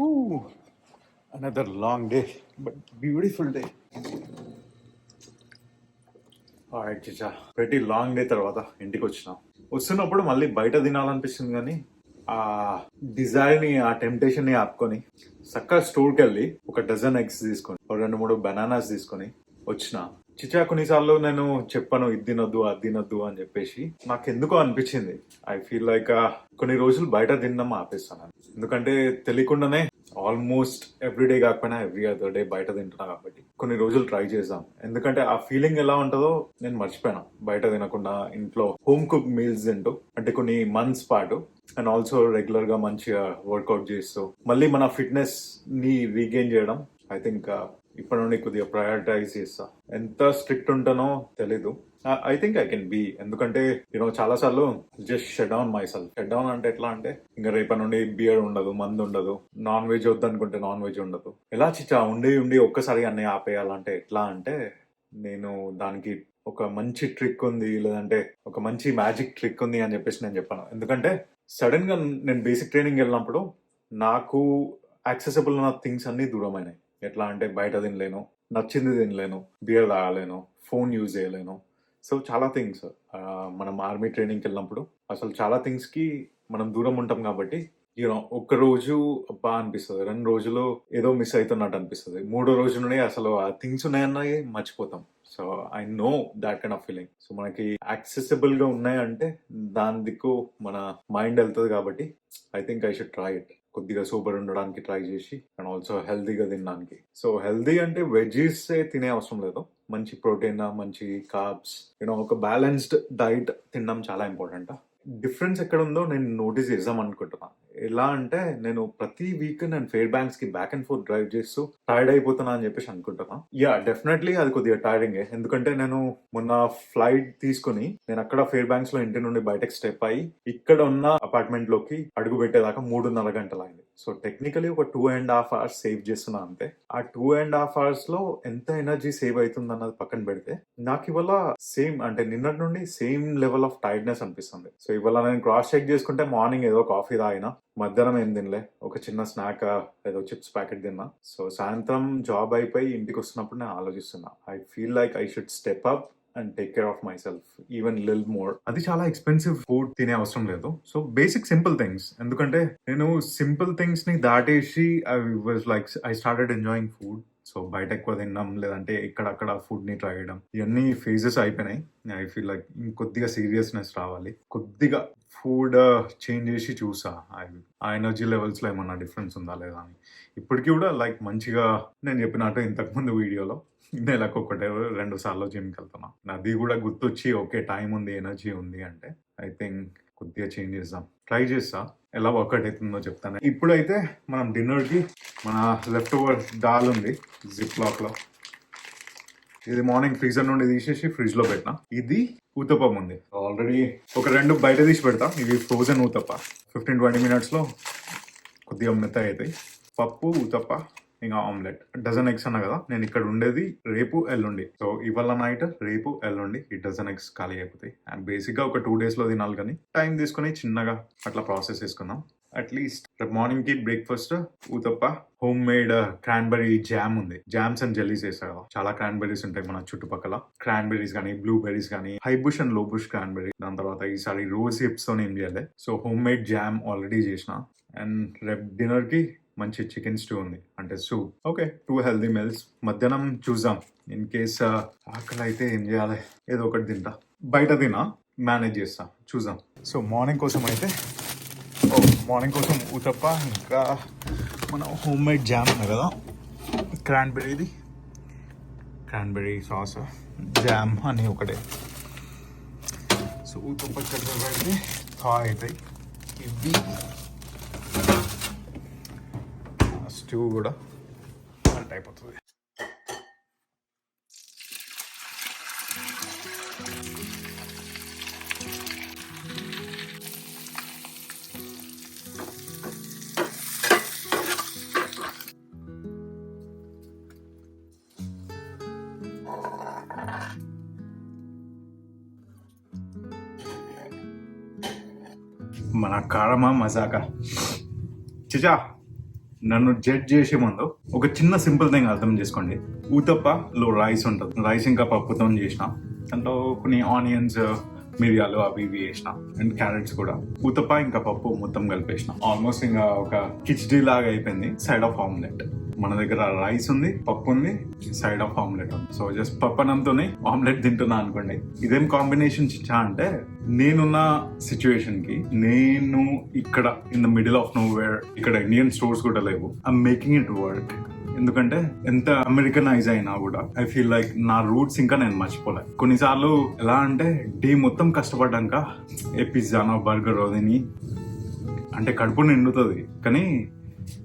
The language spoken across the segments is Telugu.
Ooh, another long day, but beautiful day. Right చిచా ప్రతి లాంగ్ డే తర్వాత ఇంటికి వచ్చిన. వస్తున్నప్పుడు మళ్ళీ బయట తినాలనిపిస్తుంది కానీ ఆ డిజైర్ని ఆ టెంప్టేషన్ని ఆపుకొని చక్కగా స్టోర్కి వెళ్ళి ఒక డజన్ ఎగ్స్ తీసుకొని ఒక రెండు మూడు బనానాస్ తీసుకొని వచ్చిన. చిచా కొన్నిసార్లు నేను చెప్పాను ఇది తినొద్దు అది తినొద్దు అని చెప్పేసి. నాకు ఎందుకో అనిపించింది ఐ ఫీల్ లైక్ కొన్ని రోజులు బయట తినడం ఆపేస్తాను ఎందుకంటే తెలియకుండానే ఆల్మోస్ట్ ఎవ్రీడే కాకపోయినా ఎవ్రీ అదర్ డే బయట తింటున్నా కాబట్టి కొన్ని రోజులు ట్రై చేద్దాం ఎందుకంటే ఆ ఫీలింగ్ ఎలా ఉంటుందో నేను మర్చిపోయాను. బయట తినకుండా ఇంట్లో హోమ్ కుక్ మీల్స్ తింటూ అంటే కొన్ని మంత్స్ పాటు అండ్ ఆల్సో రెగ్యులర్గా మంచిగా వర్కౌట్ చేస్తూ మళ్ళీ మన ఫిట్నెస్ని రీగెయిన్ చేయడం ఐ థింక్ ఇప్పటి నుండి కొద్దిగా ప్రయారిటైజ్ చేస్తా. ఎంత స్ట్రిక్ట్ ఉంటానో తెలీదు. I think I can be ఎందుకంటే యూనో చాలా సార్లు just shut down myself shut down అంటే ఎట్లా అంటే ఇంకా రేపటి నుండి బియర్ ఉండదు మందు ఉండదు నాన్ వెజ్ వద్దు అనుకుంటే నాన్ వెజ్ ఉండదు. ఎలా చిచ్చా ఉండి ఉండి ఒక్కసారి అన్నీ ఆపేయాలంటే ఎట్లా అంటే నేను దానికి ఒక మంచి ట్రిక్ ఉంది లేదంటే ఒక మంచి మ్యాజిక్ ట్రిక్ ఉంది అని చెప్పేసి నేను చెప్పాను. ఎందుకంటే సడన్గా నేను బేసిక్ ట్రైనింగ్ వెళ్ళినప్పుడు నాకు యాక్సెసిబుల్ ఉన్న థింగ్స్ అన్ని దూరమైనాయి. ఎట్లా అంటే బయట తినలేను నచ్చింది తినలేను బియర్ తాగలేను ఫోన్ యూజ్ చేయలేను. సో చాలా థింగ్స్ మనం ఆర్మీ ట్రైనింగ్కి వెళ్ళినప్పుడు అసలు చాలా థింగ్స్కి మనం దూరం ఉంటాం కాబట్టి యూనో ఒక్క రోజు అబ్బా అనిపిస్తుంది. రెండు రోజులు ఏదో మిస్ అవుతున్నట్టు అనిపిస్తుంది. మూడో రోజునే అసలు ఆ థింగ్స్ ఉన్నాయన్నవి మర్చిపోతాం. So I know that kind of feeling so మనకి యాక్సెసిబుల్గా ఉన్నాయంటే దాని దిక్కు మన మైండ్ వెళ్తుంది కాబట్టి I think I should try it కొద్దిగా సూపర్ ఉండడానికి ట్రై చేసి అండ్ ఆల్సో హెల్దీగా తినడానికి. సో హెల్దీ అంటే వెజీస్ తినే అవసరం లేదు. మంచి ప్రోటీన్ మంచి కార్బ్స్ యూనో ఒక బ్యాలెన్స్డ్ డైట్ తినడం చాలా ఇంపార్టెంట్ డిఫరెన్స్ ఎక్కడ ఉందో నేను నోటీస్ చేద్దాం అనుకుంటున్నాను. ఎలా అంటే నేను ప్రతి వీక్ నేను ఫేర్ బ్యాంక్స్కి బ్యాక్ అండ్ ఫోర్త్ డ్రైవ్ చేస్తూ టైర్డ్ అయిపోతున్నా అని చెప్పేసి అనుకుంటున్నా. యా డెఫినెట్లీ అది కొద్దిగా టైరింగ్ ఎందుకంటే నేను మొన్న ఫ్లైట్ తీసుకుని నేను అక్కడ ఫేర్ బ్యాంక్స్లో ఇంటి నుండి బయటకు స్టెప్ అయ్యి ఇక్కడ ఉన్న అపార్ట్మెంట్లోకి అడుగు పెట్టేదాకా మూడున్నర గంటలు అయింది సో టెక్నికలీ ఒక two and half hours save చేస్తున్నా అంతే. ఆ టూ అండ్ హాఫ్ అవర్స్లో ఎంత ఎనర్జీ సేవ్ అవుతుంది అన్నది పక్కన పెడితే నాకు ఇవాళ సేమ్ అంటే నిన్నటి నుండి సేమ్ లెవెల్ ఆఫ్ టైర్డ్నెస్ అనిపిస్తుంది. సో ఇవాళ నేను క్రాస్ చెక్ చేసుకుంటే మార్నింగ్ ఏదో కాఫీ తాగినా మధ్యాహ్నం ఏం తినలే. ఒక చిన్న స్నాక్ ఏదో చిప్స్ ప్యాకెట్ తిన్నా. సో సాయంత్రం జాబ్ అయిపోయి ఇంటికి వస్తున్నప్పుడు నేను ఆలోచిస్తున్నా. I feel like I should step up and take care of myself even lil more అది చాలా ఎక్స్పెన్సివ్ ఫుడ్ తినే అవసరం లేదు. సో బేసిక్ సింపుల్ థింగ్స్ ఎందుకంటే నేను సింపుల్ థింగ్స్ని దాటేసి I was like I started enjoying food so బయట ఎక్కువ తినడం లేదంటే ఇక్కడక్కడ ఫుడ్ని ట్రై చేయడం ఇవన్నీ ఫేజెస్ అయిపోయినాయి. ఐ ఫీల్ లైక్ ఇంకొద్దిగా సీరియస్నెస్ రావాలి. కొద్దిగా ఫుడ్ చేంజ్ uh, చేసి చూసా. ఆ ఎనర్జీ లెవెల్స్లో ఏమన్నా డిఫరెన్స్ ఉందా లేదా అని. ఇప్పటికీ కూడా లైక్ మంచిగా నేను చెప్పినట్టు ఇంతకుముందు వీడియోలో నెలకు ఒకటే రెండు సార్లు జిమ్కి వెళ్తున్నా. అది కూడా గుర్తొచ్చి ఓకే టైం ఉంది ఎనర్జీ ఉంది అంటే ఐ థింక్ కొద్దిగా చేంజ్ చేద్దాం. ట్రై చేస్తా. ఎలా వర్కౌట్ అవుతుందో చెప్తాను. ఇప్పుడైతే మనం డిన్నర్కి మన లెఫ్ట్ ఓవర్ దాల్ ఉంది జిప్ లాక్లో ఇది మార్నింగ్ ఫ్రీజర్ నుండి తీసేసి ఫ్రిడ్జ్లో పెట్టిన. ఇది ఊతప్పం ఉంది. ఆల్రెడీ ఒక రెండు బయట తీసి పెడతా. ఇవి ఫ్రోజన్ ఊతప్ప. ఫిఫ్టీన్ ట్వంటీ మినిట్స్లో కొద్దిగా మెత్త అవుతాయి. పప్పు ఊతప్ప ఇంకా ఆమ్లెట్ డజన్ ఎగ్స్ అన్న కదా? నేను ఇక్కడ ఉండేది రేపు ఎల్లుండి. సో ఇవాళ నైట్ రేపు ఎల్లుండి ఈ డజన్ ఎగ్స్ ఖాళీ అయిపోతాయి. అండ్ బేసిక్గా ఒక టూ డేస్లో తినాలి కానీ టైం తీసుకుని చిన్నగా అట్లా ప్రాసెస్ చేసుకుందాం. అట్లీస్ట్ రేపు మార్నింగ్కి breakfast uttapam home made cranberry jam ఉంది. జామ్స్ అండ్ జెల్లీస్ వేస్తారు కదా? చాలా క్రాన్బెర్రీస్ ఉంటాయి మన చుట్టుపక్కల. క్రాన్బెర్రీస్ కానీ బ్లూబెర్రీస్ కానీ హైబుష్ అండ్ లోబుష్ క్రాన్బెర్రీ దాని తర్వాత ఈసారి రోజ్ హిప్స్తో ఏం చేయాలి? So home made jam already చేసిన. అండ్ రేపు డిన్నర్కి మంచి చికెన్ స్టూ ఉంది. అంటే soup okay two healthy meals మధ్యాహ్నం చూద్దాం. ఇన్ కేస్ ఆకలి అయితే ఏం చేయాలి? ఏదో ఒకటి తింటా. బయట తినా? మేనేజ్ చేస్తా. చూద్దాం. సో మార్నింగ్ కోసం అయితే ఓ మార్నింగ్ కోసం ఊతప్ప ఇంకా మన హోమ్ మేడ్ జామ్ ఉంది కదా. క్రాన్బెర్రీది క్రాన్బెర్రీ సాస్ జామ్ అని ఒకటే. సో ఉతప్ప చక్కెర థా అవుతాయి. ఇవి స్టూ కూడా కరెక్ట్ అయిపోతుంది మన కారమా మజాకా చిచా నన్ను జడ్జ్ చేసే ముందు ఒక చిన్న సింపుల్ థింగ్ అర్థం చేసుకోండి. ఊతప్పలో రైస్ ఉంటుంది. రైస్ ఇంకా పప్పుతో చేసిన. దాంట్లో కొన్ని ఆనియన్స్ మిరియాలు అవి ఇవి వేసిన. అండ్ క్యారెట్స్ కూడా. ఊతప్ప ఇంకా పప్పు మొత్తం కలిపేసిన. ఆల్మోస్ట్ ఇంకా ఒక కిచ్డీ లాగా అయిపోయింది. సైడ్ ఆఫ్ ఆమ్లెట్ మన దగ్గర రైస్ ఉంది పప్పు ఉంది సైడ్ ఆఫ్ ఆమ్లెట్ ఉంది. సో జస్ట్ పప్పనంతోనే ఆమ్లెట్ తింటున్నా అనుకోండి. ఇదేం కాంబినేషన్ చిచ్చా అంటే నేనున్న సిచ్యువేషన్కి నేను ఇక్కడ in the middle of nowhere ఇక్కడ ఇండియన్ స్టోర్స్ కూడా లేవు. ఐ మేకింగ్ ఇట్ వర్క్ ఎందుకంటే ఎంత అమెరికనైజ్ అయినా కూడా ఐ ఫీల్ లైక్ నా రూట్స్ ఇంకా నేను మర్చిపోలే. కొన్నిసార్లు ఎలా అంటే డే మొత్తం కష్టపడ్డాక ఏ పిజ్జానో బర్గర్ తిని అంటే కడుపు నిండుతుంది. కానీ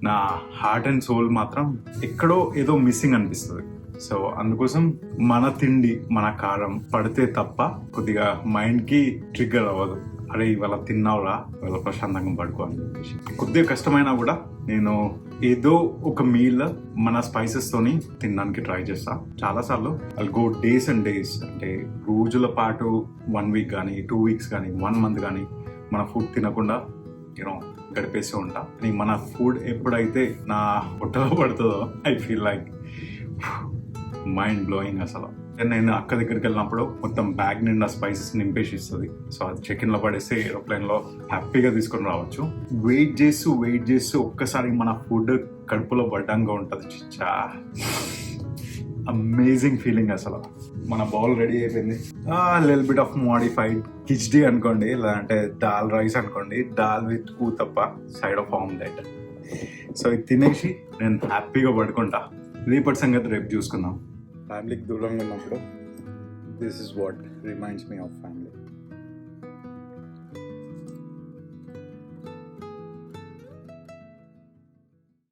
నా హార్ట్ అండ్ సోల్ మాత్రం ఎక్కడో ఏదో మిస్సింగ్ అనిపిస్తుంది. సో అందుకోసం మన తిండి మన కారం పడితే తప్ప కొద్దిగా మైండ్కి ట్రిగ్గర్ అవ్వదు. అరే ఇవాళ తిన్నావురా ఇవాళ ప్రశాంతంగా పడుకో అని చెప్పేసి. కొద్దిగా కష్టమైనా కూడా నేను ఏదో ఒక మీల్ మన స్పైసెస్ తోని తినడానికి ట్రై చేస్తా. చాలా సార్లు I go days and days అంటే రోజుల పాటు వన్ వీక్ కానీ టూ వీక్స్ కానీ వన్ మంత్ కానీ మన ఫుడ్ తినకుండా యూనో గడిపేస్తూ ఉంటా. కానీ మన ఫుడ్ ఎప్పుడైతే నా పుట్టలో పడుతుందో I feel like mind blowing అసలు. నేను అక్క దగ్గరికి వెళ్ళినప్పుడు మొత్తం బ్యాగ్ నిండా స్పైసెస్ నింపేసి ఇస్తుంది సో అది చెక్ ఇన్లో పడేస్తే ఏరోప్లేన్లో హ్యాపీగా తీసుకొని రావచ్చు. వెయిట్ చేస్తూ వెయిట్ చేస్తూ ఒక్కసారి మన ఫుడ్ కడుపులో పడ్డంగా ఉంటుంది. చిచ్చా. అమేజింగ్ ఫీలింగ్ అసలు. మన బౌల్ రెడీ అయిపోయింది. Lil bit of modified khichdi అనుకోండి లేదంటే దాల్ రైస్ అనుకోండి dal with uttapam side of omelette so ఇది తినేసి నేను హ్యాపీగా పడుకుంటా. రేపటి సంగతి రేపు చూసుకుందాం. ఫ్యామిలీకి దూరంగా ఉన్నప్పుడు this is what reminds me of family